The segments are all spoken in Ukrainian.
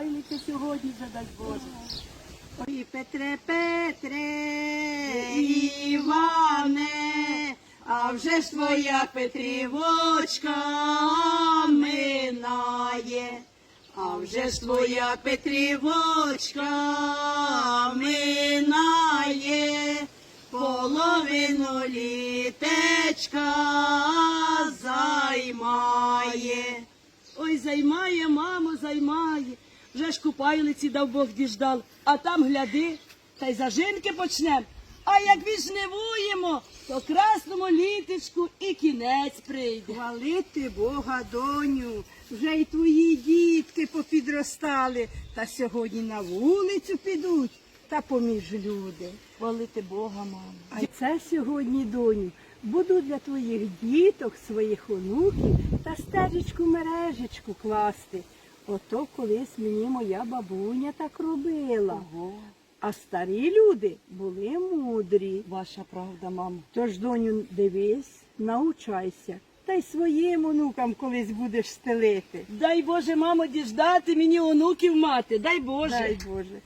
Та сьогодні вже Боже. Ой, Петре, Петре, Іване, а вже ж твоя Петрівочка минає, а вже ж твоя Петрівочка минає, половину літечка займає. Ой, займає, мамо, займає. Вже ж купайлиці дав Бог діждал, а там гляди, та й зажинки почнем. А як віджнивуємо, то красному літочку і кінець прийде. Хвалити Бога, доню, вже й твої дітки попідростали, та сьогодні на вулицю підуть та поміж люди. Хвалити Бога, мамо. А це сьогодні, доню, буду для твоїх діток, своїх онуків та стежечку мережечку класти. Ото колись мені моя бабуня так робила. Ого, А старі люди були мудрі. ваша правда, мамо. Тож, доню, дивись, научайся. Та й своїм онукам колись будеш стелити. Дай Боже, мамо, діждати мені онуків мати, дай Боже. Дай Боже.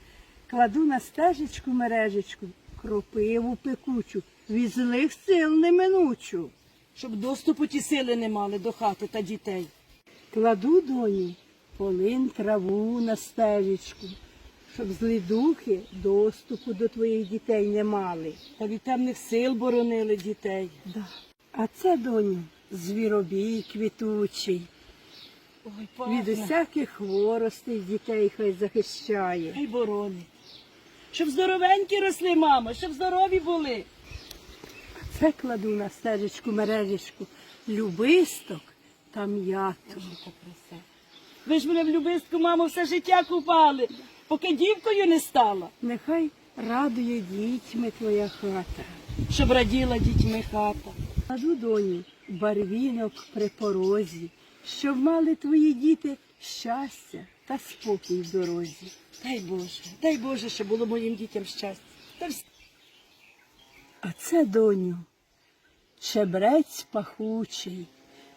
Кладу на стежечку мережечку, кропиву пекучу, від злих сил неминучу. Щоб доступу ті сили не мали до хати та дітей. Кладу доні полин траву на стежечку, щоб злі духи доступу до твоїх дітей не мали. Та від темних сил боронили дітей. Да. А це, доню, звіробій квітучий. Ой, Від усяких хворостей дітей хай захищає. Хай борони. Щоб здоровенькі росли, мамо, щоб здорові були. Це кладу на стежечку мережечку любисток та м'яту. Ви ж мене в любистку, мамо, все життя купали, поки дівкою не стала, Нехай радує дітьми твоя хата. щоб раділа дітьми хата. Кладу доні барвінок при порозі, щоб мали твої діти щастя та спокій в дорозі. Дай Боже, дай Боже, щоб було моїм дітям щастя. Та всі А це, доню, чебрець пахучий,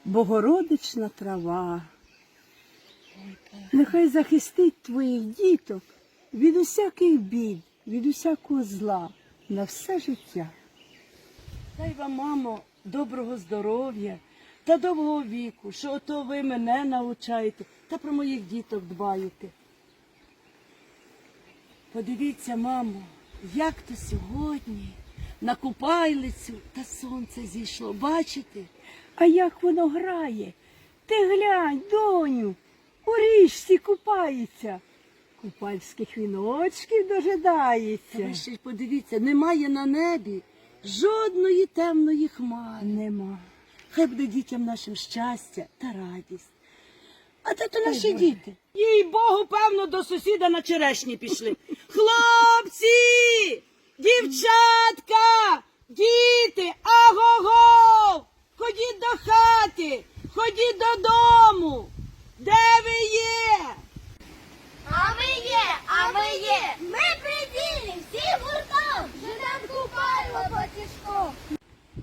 богородична трава. Нехай захистить твоїх діток від усяких бід, від усякого зла на все життя. Дай вам, мамо, доброго здоров'я та довгого віку, що ото ви мене навчаєте та про моїх діток дбаєте. Подивіться, мамо, як то сьогодні на купайлицю та сонце зійшло. Бачите? А як воно грає? Ти глянь, доню, у річці купається, купальських віночків дожидається. ви ще й подивіться, немає на небі жодної темної хмари. Нема. Хай буде дітям нашим щастя та радість. А це то наші діти? Їй Богу, певно, до сусіда на черешні пішли. Хлопці! Дівчатка! Діти! Аго-го! Ходіть до хати! Ходіть додому! Де ви є? А ми є, а ми є. Ми приділі, всі гуртом. Живем купайло потішком.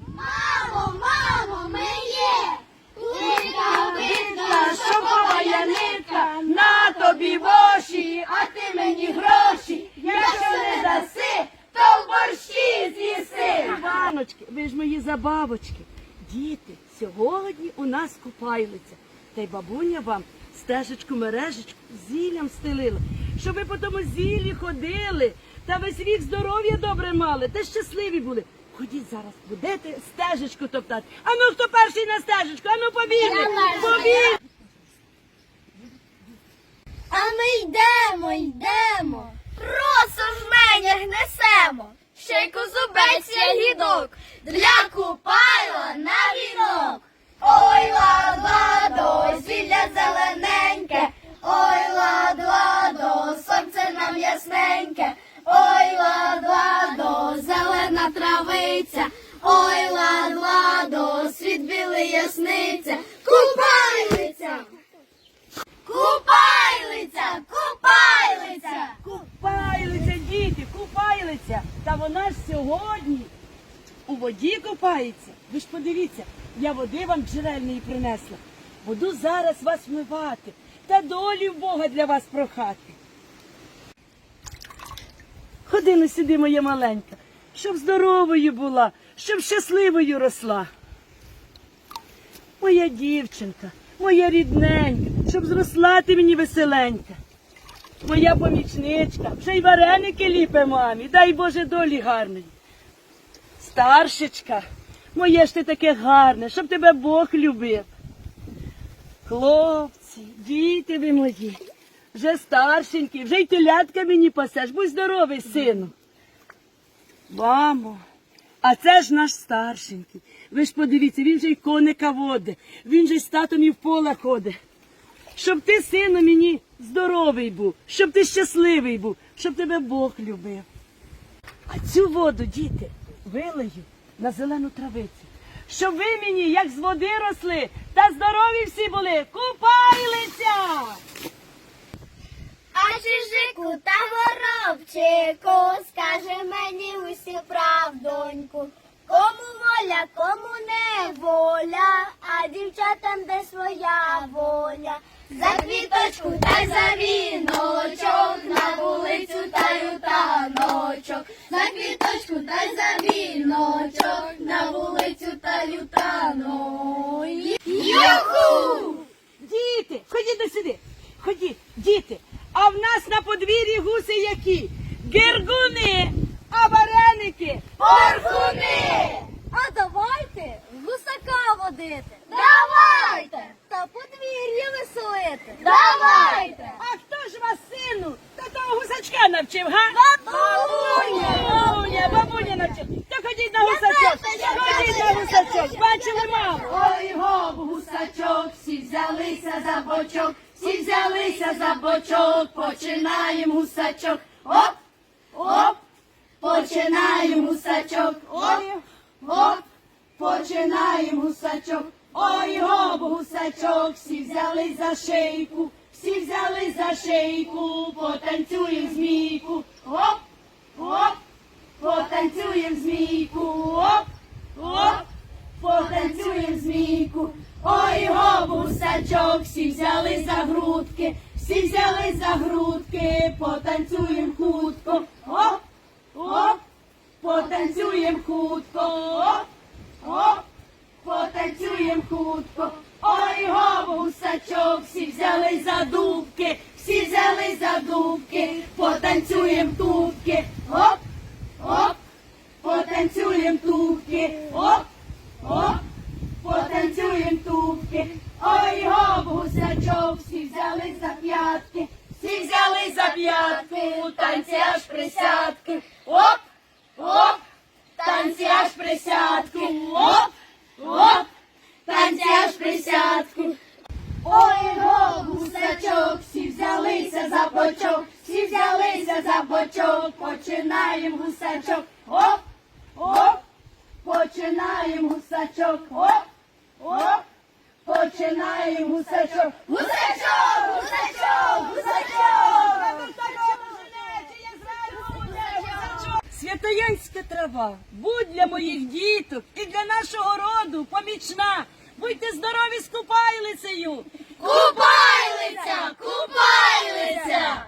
Мамо, мамо, ми є. Лита, видно, що моя нитка. на тобі воші, А ти мені гроші, якщо не даси, то в борщі з'їси. Баночки, ви ж мої забавочки. Діти, сьогодні у нас купайлиця. Та й бабуня вам стежечку мережечку зіллям стелила, щоб ви по тому зіллі ходили та весь вік здоров'я добре мали та щасливі були. Ходіть зараз, будете стежечку топтати. Ану, хто перший на стежечку? Ану, побігли! Я. Побігли! А ми йдемо, йдемо, просто в менях несемо, ще й козубець ягідок, для купайла на вінок. Ой, лад, ладо, зілля зелененьке, ой, лад, ладо, сонце нам ясненьке, ой, лад, ладо, зелена травиця, ой, лад, ладо, світ білий ясниця, купайлиця. Купайлиця, купайлиця. Купайлиця, діти, купайлиця. Та вона ж сьогодні у воді купається. Ви ж подивіться, я води вам джерельної принесла. Буду зараз вас вмивати та долі в Бога для вас прохати. Ходи ну сюди, моя маленька, щоб здоровою була, щоб щасливою росла. Моя дівчинка, моя рідненька, щоб зросла ти мені веселенька. Моя помічничка, вже й вареники ліпе мамі, дай Боже долі гарної. Старшечка, моє ж ти таке гарне, щоб тебе Бог любив. Хлопці, діти ви мої, вже старшенькі, вже й телятка мені пасеш, будь здоровий, сину. Мамо, а це ж наш старшенький. Ви ж подивіться, він же й коника водить, він же й з татом і в поле ходить. Щоб ти, сину, мені здоровий був, щоб ти щасливий був, щоб тебе Бог любив. А цю воду, діти, вилию на зелену травицю. Щоб ви мені, як з води росли, та здорові всі були, купайлися! А чижику та воробчику, скаже мені усю правдоньку. Кому воля, кому не воля, а дівчатам де своя воля. За квіточку та й за віночок, на вулицю та й у таночок. За квіточку та й за віночок, на вулицю та й у танок. Юху! Діти, ходіть до сюди. Ходіть, діти. А в нас на подвір'ї гуси які? Гергуни, а вареники. Порхуни! А давайте гусака водити Давайте! та подвір'я веселити. Давайте! А хто ж вас, сину, такого гусачка навчив, га? Бабуня! Бабуня, бабуня навчив. То ходіть на гусачок. Ходіть на гусачок. Бачили маму? Ой, гоп, гусачок, всі взялися за бочок, всі взялися за бочок, починаємо гусачок. Оп, оп, починаємо гусачок. Оп, оп, починаємо гусачок. Ой, гусачок, всі взяли за шийку, всі взяли за шийку, потанцюємо змійку. Оп, оп, потанцюємо змійку. Оп, оп. Потанцюєм змійку, ой гобусачок, всі взяли за грудки, всі взяли за грудки, потанцюєм хутко, оп, оп, потанцюєм хутко, оп, оп, потанцюєм хутко, ой гобусачок, всі взяли за дубки, всі взяли за дубки, потанцюєм тубки, оп, оп, потанцюєм тубки, оп. Оп, потанцюєм тубки. Ой, гоп, гусачок, всі взяли за п'ятки, всі взяли за п'ятки, у танці аж присядки. Оп, оп, танці аж присядки. Оп, оп, танці аж присядки. Ой, гоп, гусачок, всі взялися за бочок, всі взялися за бочок, починаємо гусачок. Оп, оп. Починаємо гусачок. Оп, оп, починаємо гусачок. Гусачок, гусачок, гусачок. Таянська трава, будь для моїх діток і для нашого роду помічна. Будьте здорові з купайлицею! Купайлиця! Купайлиця!